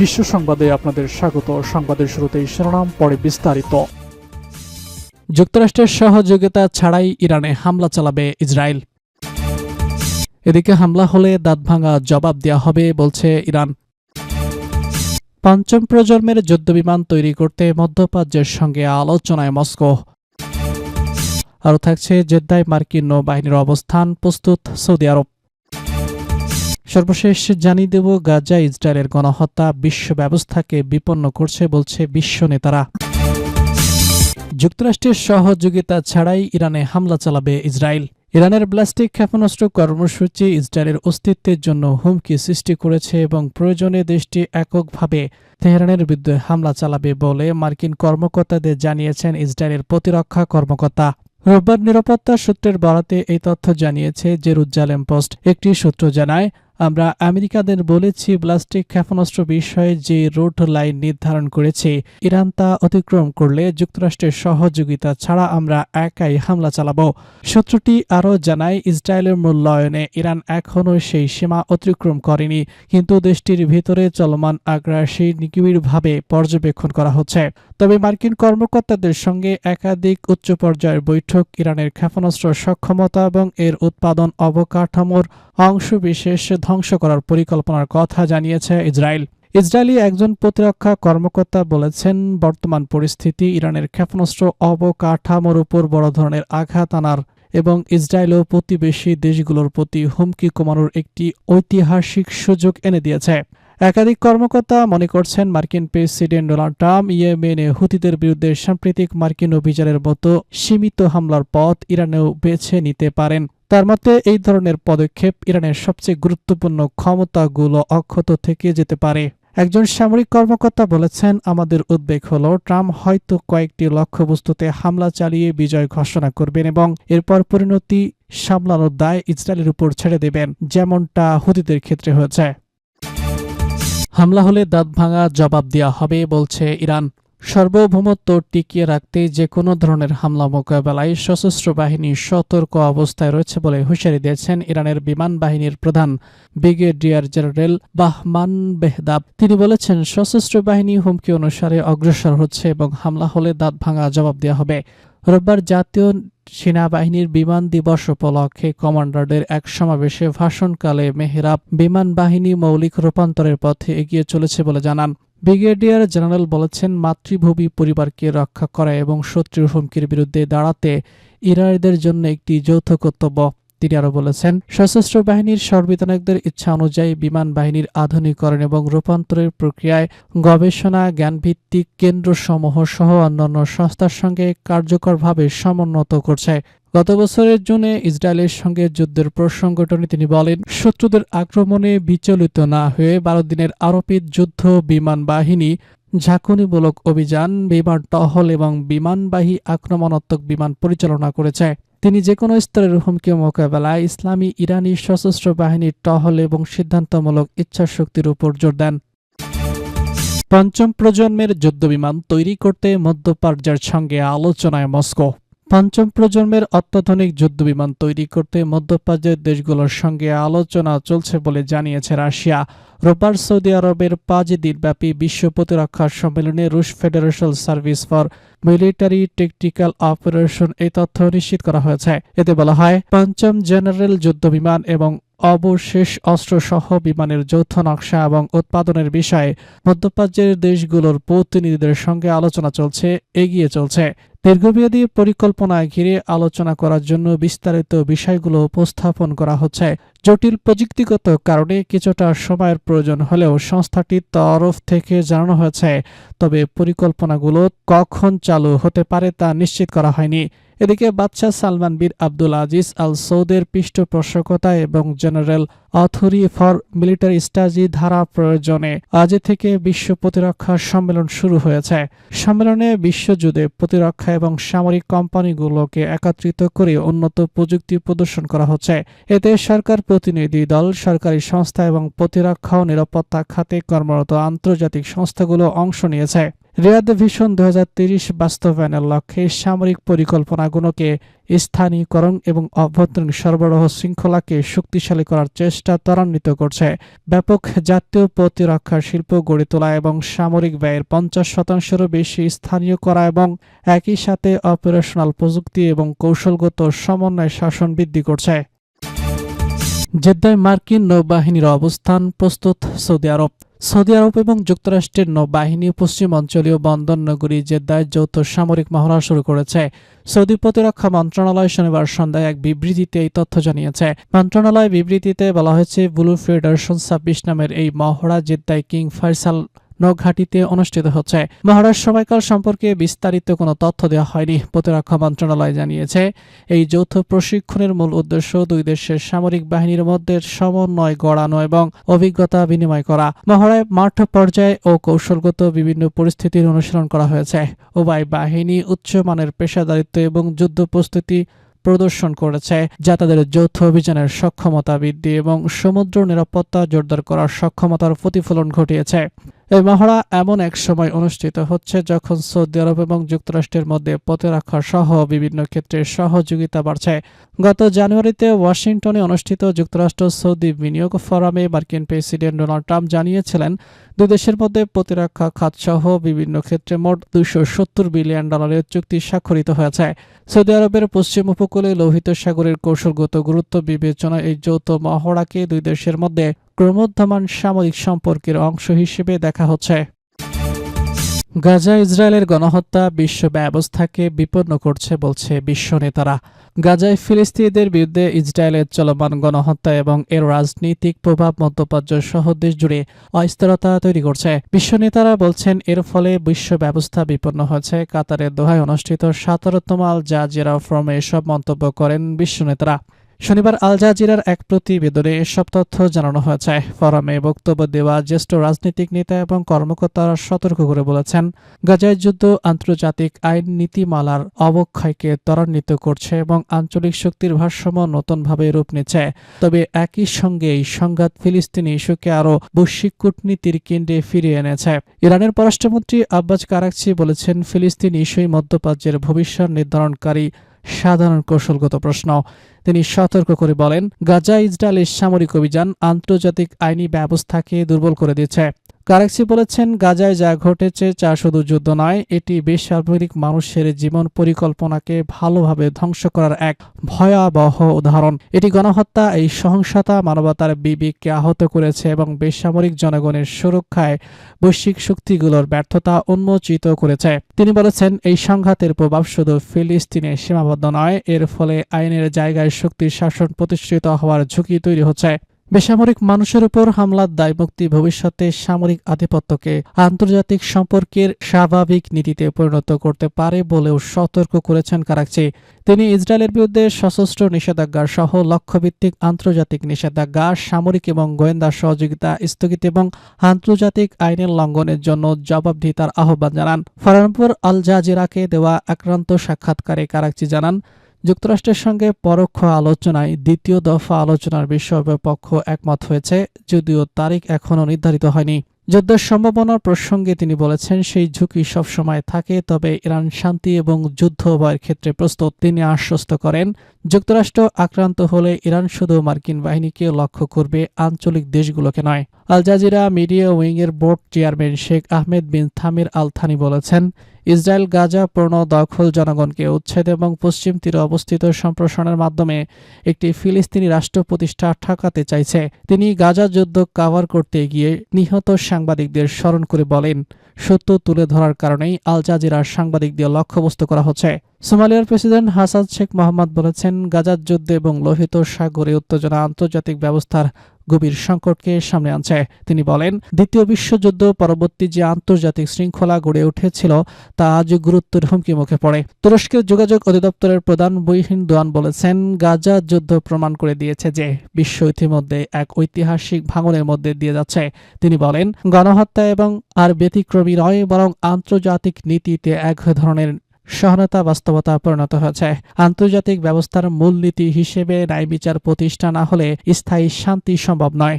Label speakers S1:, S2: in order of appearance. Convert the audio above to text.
S1: বিশ্ব সংবাদে আপনাদের স্বাগত। সংবাদের শুরুতেই শিরোনাম, পরে বিস্তারিত। যুক্তরাষ্ট্রের সহযোগিতা ছাড়াই ইরানে হামলা চালাবে ইসরায়েল। এদিকে হামলা হলে দাঁতভাঙা জবাব দেওয়া হবে, বলছে ইরান। পঞ্চম প্রজন্মের যুদ্ধবিমান তৈরি করতে মধ্যপ্রাচ্যের সঙ্গে আলোচনায় মস্কো। আরও থাকছে জেদ্দায় মার্কিন নৌবাহিনীর অবস্থান প্রস্তুত সৌদি আরব। সর্বশেষ জানিয়ে দেব, গাজা ইসরায়েলের গণহত্যা বিশ্ব ব্যবস্থাকে বিপন্ন করছে বলছে বিশ্ব নেতারা। যুক্তরাষ্ট্রের সহযোগিতা ছাড়াই ইরানে হামলা চালাবে ইসরায়েল। ইরানের ব্লাস্টিক ক্ষেপণাস্ত্র কর্মসূচি ইসরায়েলের অস্তিত্বের জন্য হুমকি সৃষ্টি করেছে এবং প্রয়োজনে দেশটি এককভাবে তেহরানের বিরুদ্ধে হামলা চালাবে বলে মার্কিন কর্মকর্তাদের জানিয়েছেন ইসরায়েলের প্রতিরক্ষা কর্মকর্তা। রোববার নিরাপত্তা সূত্রের বরাতে এই তথ্য জানিয়েছে জেরুজালেম পোস্ট। একটি সূত্র জানায় আমরা আমেরিকাদের বলেছি ব্লাস্টিক ক্ষেপণাস্ত্র বিষয়ে যে রুট লাইন নির্ধারণ করেছে, ইরান তা অতিক্রম করলে যুক্তরাষ্ট্রের সহযোগিতা ছাড়া আমরা একাই হামলা চালাব। সূত্রটি আরও জানায়, ইসরায়েলের মূল্যায়নে ইরান এখনও সেই সীমা অতিক্রম করেনি, কিন্তু দেশটির ভিতরে চলমান আগ্রাসী নিবিড়ভাবে পর্যবেক্ষণ করা হচ্ছে। তবে মার্কিন কর্মকর্তাদের সঙ্গে একাধিক উচ্চ পর্যায়ের বৈঠক, ইরানের ক্ষেপণাস্ত্র সক্ষমতা এবং এর উৎপাদন অবকাঠামোর অংশবিশেষ ধ্বংস করার পরিকল্পনার কথা জানিয়েছে ইসরায়েল। ইসরায়েলি একজন প্রতিরক্ষা কর্মকর্তা বলেছেন, বর্তমান পরিস্থিতি ইরানের ক্ষেপণাস্ত্র অবকাঠামোর উপর বড় ধরনের আঘাত আনার এবং ইসরায়েল ও প্রতিবেশী দেশগুলোর প্রতি হুমকি কমানোর একটি ঐতিহাসিক সুযোগ এনে দিয়েছে। একাধিক কর্মকর্তা মনে করছেন মার্কিন প্রেসিডেন্ট ডোনাল্ড ট্রাম্প ইয়েমেনে হুতিদের বিরুদ্ধে সাম্প্রতিক মার্কিন অভিযানের মতো সীমিত হামলার পথ ইরানেও বেছে নিতে পারেন। তার মতে, এই ধরনের পদক্ষেপ ইরানের সবচেয়ে গুরুত্বপূর্ণ ক্ষমতাগুলো অক্ষত থেকে যেতে পারে। একজন সামরিক কর্মকর্তা বলেছেন, আমাদের উদ্বেগ হল, ট্রাম্প হয়তো কয়েকটি লক্ষ্যবস্তুতে হামলা চালিয়ে বিজয় ঘোষণা করবেন এবং এরপর পরিণতি সামলানোর দায় ইসরায়েলের উপর ছেড়ে দেবেন। যেমনটা হুতিদের ক্ষেত্রে হয়েছে। হামলা হলে দাঁত ভাঙা জবাব দেওয়া হবে বলছে ইরান। সার্বভৌমত্ব টিকিয়ে রাখতে যে কোনো ধরনের হামলা মোকাবেলায় সশস্ত্র বাহিনী সতর্ক অবস্থায় রয়েছে বলে হুঁশিয়ারি দিয়েছেন ইরানের বিমান বাহিনীর প্রধান ব্রিগেডিয়ার জেনারেল বাহমান বেহদাব। তিনি বলেছেন, সশস্ত্র বাহিনী হুমকি অনুসারে অগ্রসর হচ্ছে এবং হামলা হলে দাঁত ভাঙা জবাব দেওয়া হবে। রোববার জাতীয় সেনাবাহিনীর বিমান দিবস উপলক্ষে কমান্ডারদের এক সমাবেশে ভাষণকালে মেহরাব বিমান বাহিনী মৌলিক রূপান্তরের পথে এগিয়ে চলেছে বলে জানান। ব্রিগেডিয়ার জেনারেল বলেছেন, মাতৃভূমি পরিবারকে রক্ষা করা এবং শত্রুর হুমকির বিরুদ্ধে দাঁড়াতে ইরানিদের জন্য একটি যৌথ কর্তব্য। তিনি আরও বলেছেন, সশস্ত্র বাহিনীর সর্বিধানিকদের ইচ্ছা অনুযায়ী বিমান বাহিনীর আধুনিকরণ এবং রূপান্তরের প্রক্রিয়ায় গবেষণা, জ্ঞানভিত্তিক কেন্দ্রসমূহ সহ অন্যান্য সংস্থার সঙ্গে কার্যকরভাবে সমুন্নত করছে। গত বছরের জুনে ইসরায়েলের সঙ্গে যুদ্ধের প্রসঙ্গ টেনে তিনি বলেন, শত্রুদের আক্রমণে বিচলিত না হয়ে বারো দিনের আরোপিত যুদ্ধ, বিমান বাহিনী, ঝাঁকুনিমূলক অভিযান, বিমান টহল এবং বিমানবাহী আক্রমণাত্মক বিমান পরিচালনা করেছে। তিনি যে কোনো স্তরের হুমকি মোকাবেলায় ইসলামী ইরানি সশস্ত্র বাহিনীর টহল এবং সিদ্ধান্তমূলক ইচ্ছাশক্তির উপর জোর দেন। পঞ্চম প্রজন্মের যুদ্ধবিমান তৈরি করতে মধ্যপ্রাচ্যের সঙ্গে আলোচনায় মস্কো। পঞ্চম প্রজন্মের অত্যাধুনিক যুদ্ধবিমান তৈরি করতে মধ্যপ্রাচ্যের দেশগুলোর সঙ্গে আলোচনা চলছে বলে জানিয়েছে রাশিয়া। রোববার সৌদি আরবের পাঁচ দিনব্যাপী বিশ্ব প্রতিরক্ষা সম্মেলনে রুশ federation service for military technical operation এই তথ্য নিশ্চিত করা হয়েছে। এতে বলা হয়, পঞ্চম জেনারেল যুদ্ধবিমান এবং অবশেষ অস্ত্রসহ বিমানের যৌথ নকশা এবং উৎপাদনের বিষয়ে মধ্যপ্রাচ্যের দেশগুলোর প্রতিনিধিদের সঙ্গে আলোচনা চলছে, এগিয়ে চলছে। দীর্ঘমেয়াদী পরিকল্পনা ঘিরে আলোচনা করার জন্য বিস্তারিত বিষয়গুলো উপস্থাপন করা হচ্ছে। জটিল প্রযুক্তিগত কারণে কিছুটা সময়ের প্রয়োজন হলেও সংস্থাটির তরফ থেকে জানানো হয়েছে, তবে পরিকল্পনাগুলো কখন চালু হতে পারে তা নিশ্চিত করা হয়নি। এদিকে বাদশাহ সালমান বিন আব্দুল আজিজ আল সৌদের পৃষ্ঠপোষকতা এবং general authority for military strategy ধারা প্রয়োজনে আজ থেকে বিশ্ব প্রতিরক্ষা সম্মেলন শুরু হয়েছে। সম্মেলনে বিশ্বযুদ্ধে প্রতিরক্ষা এবং সামরিক কোম্পানিগুলোকে একত্রিত করে উন্নত প্রযুক্তি প্রদর্শন করা হচ্ছে। এতে সরকার প্রতিনিধি দল, সরকারি সংস্থা এবং প্রতিরক্ষা ও নিরাপত্তা খাতে কর্মরত আন্তর্জাতিক সংস্থাগুলো অংশ নিয়েছে। রিয়াদ ভিশন দু বাস্তবায়নের লক্ষ্যে সামরিক পরিকল্পনাগুলোকে স্থানীয়করণ এবং অভ্যন্তরীণ সরবরাহ শৃঙ্খলাকে শক্তিশালী করার চেষ্টা ত্বরান্বিত করছে। ব্যাপক জাতীয় প্রতিরক্ষা শিল্প গড়ে তোলা এবং সামরিক ব্যয়ের পঞ্চাশ শতাংশেরও বেশি স্থানীয় করা এবং একই সাথে অপারেশনাল প্রযুক্তি এবং কৌশলগত সমন্বয় শাসন বৃদ্ধি করছে। জেদ্দায় মার্কিন নৌবাহিনীর অবস্থান প্রস্তুত সৌদি আরব। সৌদি আরব এবং যুক্তরাষ্ট্রের নৌবাহিনী পশ্চিম অঞ্চলীয় বন্দর নগরী জেদ্দায় যৌথ সামরিক মহড়া শুরু করেছে। সৌদি প্রতিরক্ষা মন্ত্রণালয় শনিবার সন্ধ্যায় এক বিবৃতিতে এই তথ্য জানিয়েছে। মন্ত্রণালয় বিবৃতিতে বলা হয়েছে, ব্লু ফেডারেশন ছাব্বিশ নামের এই মহড়া জেদ্দায় কিং ফয়সাল নৌঘাটিতে অনুষ্ঠিত হচ্ছে। মহড়ার সময়কাল সম্পর্কে বিস্তারিত কোনো তথ্য দেওয়া হয়নি, প্রতিরক্ষা মন্ত্রণালয় জানিয়েছে। এই যৌথ প্রশিক্ষণের মূল উদ্দেশ্য দুই দেশের সামরিক বাহিনীর মধ্যে সমন্বয় গড়ানো এবং অভিজ্ঞতা বিনিময় করা। মহড়ায় মাঠ পর্যায়ে ও কৌশলগত বিভিন্ন পরিস্থিতির অনুসরণ করা হয়েছে। উভয় বাহিনী উচ্চমানের পেশাদারিত্ব এবং যুদ্ধ প্রস্তুতি প্রদর্শন করেছে, যা তাদের যৌথ অভিযানের সক্ষমতা বৃদ্ধি এবং সমুদ্র নিরাপত্তা জোরদার করার সক্ষমতার প্রতিফলন ঘটিয়েছে। এই মহড়া এমন এক সময় অনুষ্ঠিত হচ্ছে যখন সৌদি আরব এবং যুক্তরাষ্ট্রের মধ্যে প্রতিরক্ষা সহ বিভিন্ন ক্ষেত্রে সহযোগিতা বাড়ছে। গত জানুয়ারিতে ওয়াশিংটনে অনুষ্ঠিত যুক্তরাষ্ট্র সৌদি বিনিয়োগ ফোরামে মার্কিন প্রেসিডেন্ট ডোনাল্ড ট্রাম্প জানিয়েছিলেন, দুই দেশের মধ্যে প্রতিরক্ষা খাত সহ বিভিন্ন ক্ষেত্রে মোট দুশো সত্তর বিলিয়ন ডলারের চুক্তি স্বাক্ষরিত হয়েছে। সৌদি আরবের পশ্চিম উপকূলে লোহিত সাগরের কৌশলগত গুরুত্ব বিবেচনায় এই যৌথ মহড়াকে দুই দেশের মধ্যে ক্রমোদ্ধমান সামরিক সম্পর্কের অংশ হিসেবে দেখা হচ্ছে। গাজা ইসরায়েলের গণহত্যা বিশ্ব ব্যবস্থাকে বিপন্ন করছে বলছে বিশ্ব নেতারা। গাজায় ফিলিস্তিনিদের বিরুদ্ধে ইসরায়েলের চলমান গণহত্যা এবং এর রাজনৈতিক প্রভাব মধ্যপ্রাচ্য সহ দেশ জুড়ে অস্থিরতা তৈরি করছে। বিশ্ব নেতারা বলছেন, এর ফলে বিশ্ব ব্যবস্থা বিপন্ন হয়েছে। কাতারের দোহায় অনুষ্ঠিত সতেরোতম আল জাজিরা ফ্রমে এসব মন্তব্য করেন বিশ্ব নেতারা। শনিবার আল জাজিরার এক প্রতিবেদনে এসব তথ্য জানানো হয়েছে। ফোরামে বক্তব্য দেওয়া জ্যেষ্ঠ রাজনৈতিক নেতা এবং কর্মকর্তারা সতর্ক করে বলেছেন, গাজায় যুদ্ধ, আন্তর্জাতিক আইন নীতিমালার অবক্ষয়কে ত্বরান্বিত করছে এবং আঞ্চলিক শক্তির ভারসাম্য নতুনভাবে রূপ নিচ্ছে। তবে একই সঙ্গে এই সংঘাত ফিলিস্তিনি ইস্যুকে আরও বৈশ্বিক কূটনীতির কেন্দ্রে ফিরিয়ে এনেছে। ইরানের পররাষ্ট্রমন্ত্রী আব্বাস কারাকচি বলেছেন, ফিলিস্তিন ইস্যুই মধ্যপ্রাচ্যের ভবিষ্যৎ নির্ধারণকারী সাধারণ কৌশলগত প্রশ্ন। তিনি সতর্ক করে বলেন, গাজা ইসরায়েলের সামরিক অভিযান আন্তর্জাতিক আইনি ব্যবস্থাকে দুর্বল করে দিচ্ছে কারাকসি বলেছেন, গাজায় যা ঘটেছে তা শুধু যুদ্ধ নয়, এটি বেসামরিক মানুষের জীবন পরিকল্পনাকে ভালোভাবে ধ্বংস করার এক ভয়াবহ উদাহরণ। এটি গণহত্যা, এই সহিংসতা মানবতার বিবেককে আহত করেছে এবং বেসামরিক জনগণের সুরক্ষায় বৈশ্বিক শক্তিগুলোর ব্যর্থতা উন্মোচিত করেছে। তিনি বলেছেন, এই সংঘাতের প্রভাব শুধু ফিলিস্তিনে সীমাবদ্ধ নয়, এর ফলে আইনের জায়গায় শক্তির শাসন প্রতিষ্ঠিত হওয়ার ঝুঁকি তৈরি হচ্ছে। বেসামরিক মানুষের উপর হামলার দায়মুক্তি ভবিষ্যতে সামরিক আধিপত্যকে আন্তর্জাতিক সম্পর্কের স্বাভাবিক নীতিতে পরিণত করতে পারে বলেও সতর্ক করেছেন কারাকচি। তিনি ইসরায়েলের বিরুদ্ধে সশস্ত্র নিষেধাজ্ঞা সহ লক্ষ্যভিত্তিক আন্তর্জাতিক নিষেধাজ্ঞা, সামরিক এবং গোয়েন্দা সহযোগিতা স্থগিত এবং আন্তর্জাতিক আইনের লঙ্ঘনের জন্য জবাবদিহিতার আহ্বান জানান। ফরানপুর আল জাজিরাকে দেওয়া আক্রান্ত সাক্ষাৎকারে কারাকচি জানান যুক্তরাষ্ট্রের সঙ্গে পরোক্ষ আলোচনায় দ্বিতীয় দফা আলোচনার বিষয়ে পক্ষ একমত হয়েছে, যদিও তারিখ এখনও নির্ধারিত হয়নি। যুদ্ধের সম্ভাবনার প্রসঙ্গে তিনি বলেছেন, সেই ঝুঁকি সবসময় থাকে, তবে ইরান শান্তি এবং যুদ্ধ উভয়ের ক্ষেত্রে প্রস্তুত। তিনি আশ্বস্ত করেন, যুক্তরাষ্ট্র আক্রান্ত হলে ইরান শুধু মার্কিন বাহিনীকে লক্ষ্য করবে, আঞ্চলিক দেশগুলোকে নয়। Al Jazeera media উইংয়ের board chairman Sheikh Ahmed bin Thamer Al Thani বলেছেন, ইসরায়েল গাজা পূর্ণ দখল জনগণকে উচ্ছেদ এবং পশ্চিম তীরে অবস্থিত সম্প্রসারণের মাধ্যমে একটি ফিলিস্তিনি রাষ্ট্র প্রতিষ্ঠা ঠকাতে চাইছে। তিনি গাজা যুদ্ধ কাভার করতে গিয়ে নিহত সাংবাদিকদের স্মরণ করে বলেন, সত্য তুলে ধরার কারণেই আল জাজিরার সাংবাদিকদের লক্ষ্যবস্তু করা হচ্ছে। সোমালিয়ার প্রেসিডেন্ট হাসান শেখ মোহাম্মদ বলেছেন, গাজার যুদ্ধ এবং লোহিত সাগরে উত্তেজনা আন্তর্জাতিক ব্যবস্থার গভীর সংকটকে সামনে আনছে। তিনি বলেন, দ্বিতীয় বিশ্বযুদ্ধ পরবর্তী যে আন্তর্জাতিক শৃঙ্খলা গড়ে উঠেছিল, তা আজ গুরুত্বের হুমকি মুখে পড়ে। তুরস্কের যোগাযোগ অধিদপ্তরের প্রধান বইহীন দোয়ান বলেছেন, গাজা যুদ্ধ প্রমাণ করে দিয়েছে যে বিশ্ব ইতিমধ্যে এক ঐতিহাসিক ভাঙনের মধ্যে দিয়ে যাচ্ছে। তিনি বলেন, গণহত্যা এবং আর ব্যতিক্রমী নয়, বরং আন্তর্জাতিক নীতিতে এক ধরনের সহনতা, বাস্তবতা পরিণত হয়েছে। আন্তর্জাতিক ব্যবস্থার মূলনীতি হিসেবে ন্যায় বিচার প্রতিষ্ঠা না হলে স্থায়ী শান্তি সম্ভব নয়।